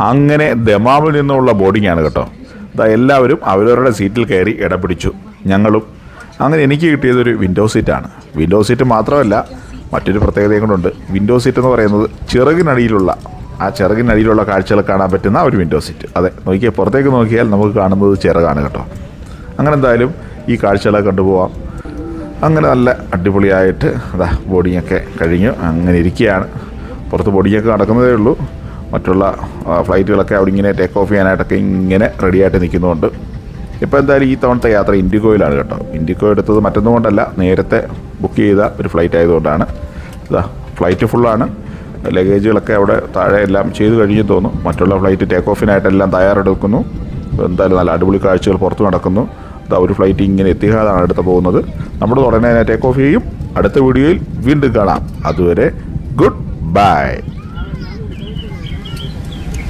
അങ്ങനെ ദമാമിൽ നിന്നുള്ള ബോർഡിംഗ് ആണ് കേട്ടോ. എല്ലാവരും അവരവരുടെ സീറ്റിൽ കയറി ഇടപിടിച്ചു ഞങ്ങളും. അങ്ങനെ എനിക്ക് കിട്ടിയതൊരു വിൻഡോ സീറ്റാണ് വിൻഡോ സീറ്റ് മാത്രമല്ല മറ്റൊരു പ്രത്യേകതയും കൊണ്ടുണ്ട് വിൻഡോ സീറ്റ് എന്ന് പറയുന്നത് ചിറകിനടിയിലുള്ള ആ ചിറകിനടിയിലുള്ള കാഴ്ചകൾ കാണാൻ പറ്റുന്ന ഒരു വിൻഡോ സീറ്റ് അതെ നോക്കിയാൽ പുറത്തേക്ക് നോക്കിയാൽ നമുക്ക് കാണുന്നത് ചിറകാണ് കേട്ടോ. അങ്ങനെ എന്തായാലും ഈ കാഴ്ചകളൊക്കെ കണ്ടുപോവാം. അങ്ങനെ നല്ല അടിപൊളിയായിട്ട് അതാ ബോഡിങ്ങൊക്കെ കഴിഞ്ഞു. അങ്ങനെ ഇരിക്കുകയാണ്. പുറത്ത് ബോഡിങ്ങൊക്കെ നടക്കുന്നതേ ഉള്ളൂ. മറ്റുള്ള ഫ്ലൈറ്റുകളൊക്കെ അവിടെ ഇങ്ങനെ ടേക്ക് ഓഫ് ചെയ്യാനായിട്ടൊക്കെ ഇങ്ങനെ റെഡിയായിട്ട് നിൽക്കുന്നുണ്ട് ഇപ്പോൾ എന്തായാലും ഈ തവണത്തെ യാത്ര ഇൻഡിഗോയിലാണ് കേട്ടോ. ഇൻഡിഗോ എടുത്തത് മറ്റൊന്നും കൊണ്ടല്ല നേരത്തെ ബുക്ക് ചെയ്ത ഒരു ഫ്ലൈറ്റ് ആയതുകൊണ്ടാണ്. ഇതാ ഫ്ലൈറ്റ് ഫുള്ളാണ് ലഗേജുകളൊക്കെ അവിടെ താഴെ എല്ലാം ചെയ്ത് കഴിഞ്ഞു തോന്നുന്നു. മറ്റുള്ള ഫ്ലൈറ്റ് ടേക്ക് ഓഫിനായിട്ടെല്ലാം തയ്യാറെടുക്കുന്നു. എന്തായാലും നല്ല അടിപൊളി കാഴ്ചകൾ പുറത്ത് നടക്കുന്നു. ഇതാ ഒരു ഫ്ലൈറ്റ് ഇങ്ങനെ എത്തിക്കാതാണ് അടുത്ത് പോകുന്നത്. നമ്മൾ ഉടനെ ടേക്ക് ഓഫ് ചെയ്യും. അടുത്ത വീഡിയോയിൽ വീണ്ടും കാണാം. അതുവരെ ഗുഡ് ബൈ